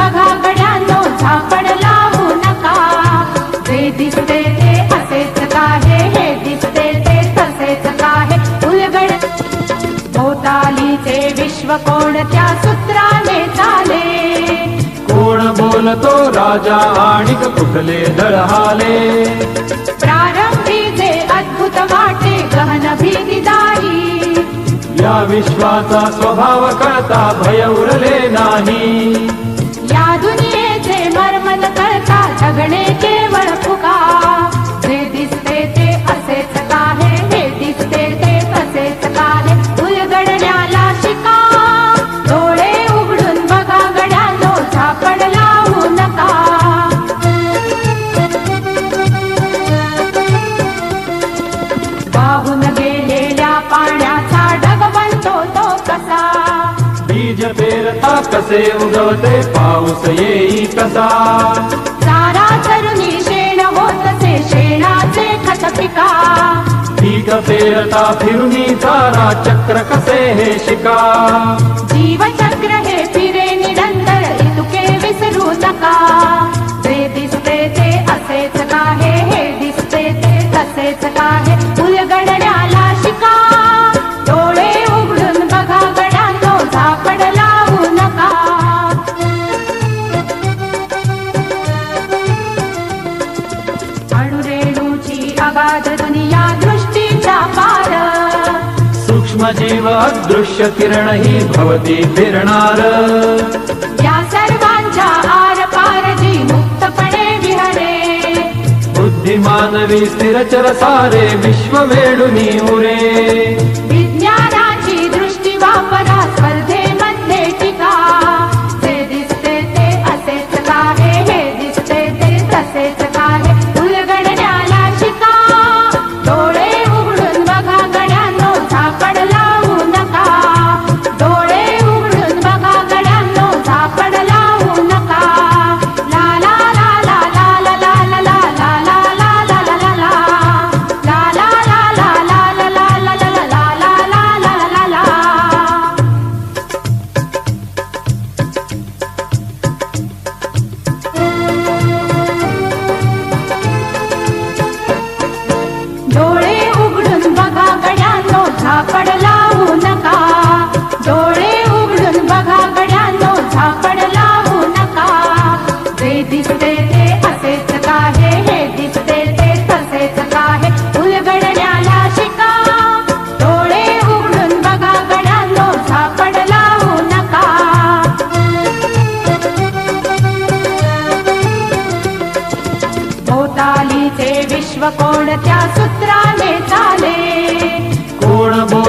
बघा गड्यांनो झापड लावू नका. जे दिसते ते असेच काहे हे दिसते ते तसेच काहे. उलगड भोवतालीचे विश्व कोणत्या सूत्राने चाले कोण बोलतो राजा आणि कुठले दळहाले? प्रारंभी जे अद्भुत वाटे गहन भीतीदारी या विश्वाचा स्वभाव कळता भय उरले नाही. बीज पेरता कसे उगवते पाऊस येई कसा? चारा चरुणी शेण होतसे शेणाचे खत पिका पीक पेरता फिरुनी चारा चक्र कसे हे शिका? जीवचक्र दृश्यकिरणैः भवति अदृश्य या भवतीरनार आरपारजी मुक्तपणे विहरे। बुद्धिमानवी स्थिरचरसारे विश्ववेणुनी उरे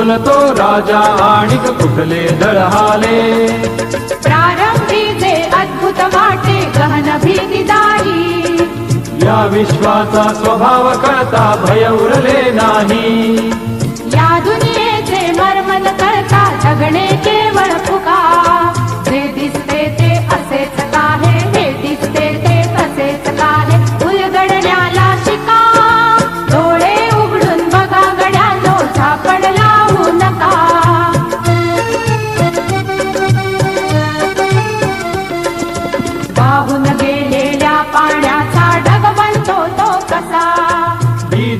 बोलतो राजा आणि कुठले दळहाले? प्रारंभी जे अद्भुत वाटे गहन भीतीदारी या विश्वाचा स्वभाव कळता भय उरले नाही. या दुनियेचे मर्मन कळता जगणे केवळ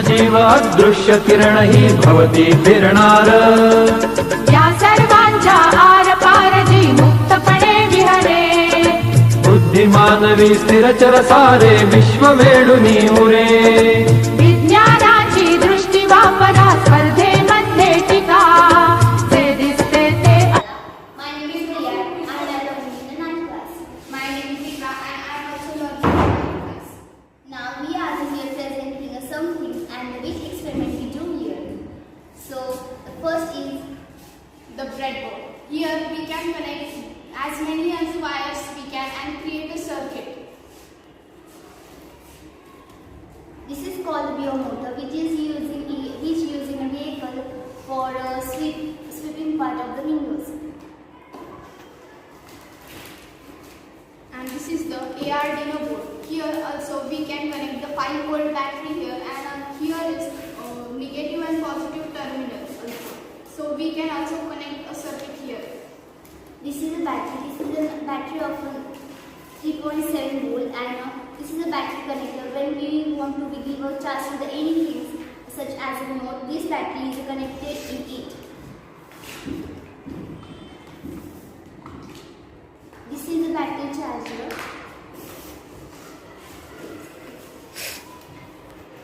जीव अदृश्य किरण ही भवती फिरणार. या सर्वांच्या आर पार जी मुक्तपणे विहरे. बुद्धिमानवी स्थिरचर सारे विश्व वेडुनी उरे. many as wires we can and create a circuit. This is called biomotor which is using which using a vehicle for uh, a sweep, sweeping part of the windows. And this is the Arduino board. Here also we can connect the 5 volt battery here and um, here is uh, negative and positive terminals also. So we can also connect this is a battery. This is a battery of uh, 3.7 volt, and uh, this is a battery connector. When we want to give a charge to the anything such as a remote, this battery is connected in it. This is the battery charger.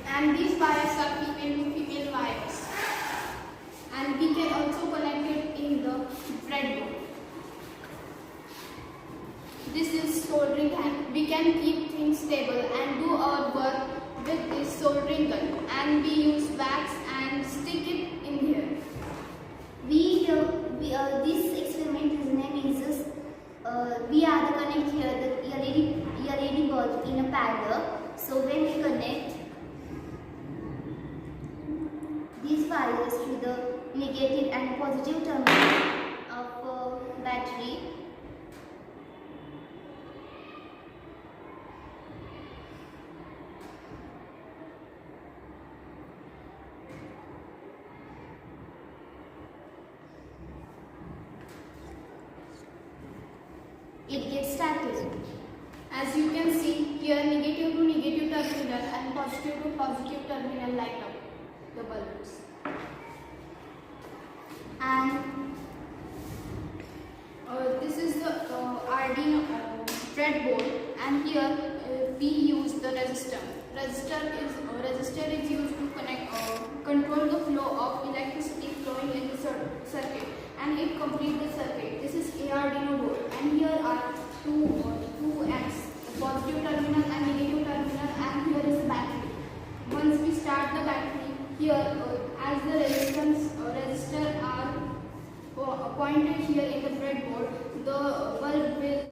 And these wires are female to female wires. And we can also connect it in the breadboard. This is soldering gun. We can keep things stable and do our work with this soldering gun. And we use wax and stick it in here. We, uh, we uh, this experiment his name is uh, we are the connect here the LED LED bulb in a paddle. So when we connect these wires to the negative and positive terminal of uh, battery, it gets started. As you can see here negative to negative terminal and positive to positive terminal light up the bulbs. And Uh, this is the uh, Arduino uh, breadboard and here uh, we use the resistor. Resistor is uh, resistor is used to connect uh, control the flow of electricity flowing in the circuit and it complete the circuit. This is Arduino board and here are two uh, two ends positive terminal and negative terminal and here is the battery. Once we start the battery here uh, as the resistance uh, resistor are po- pointed here in the breadboard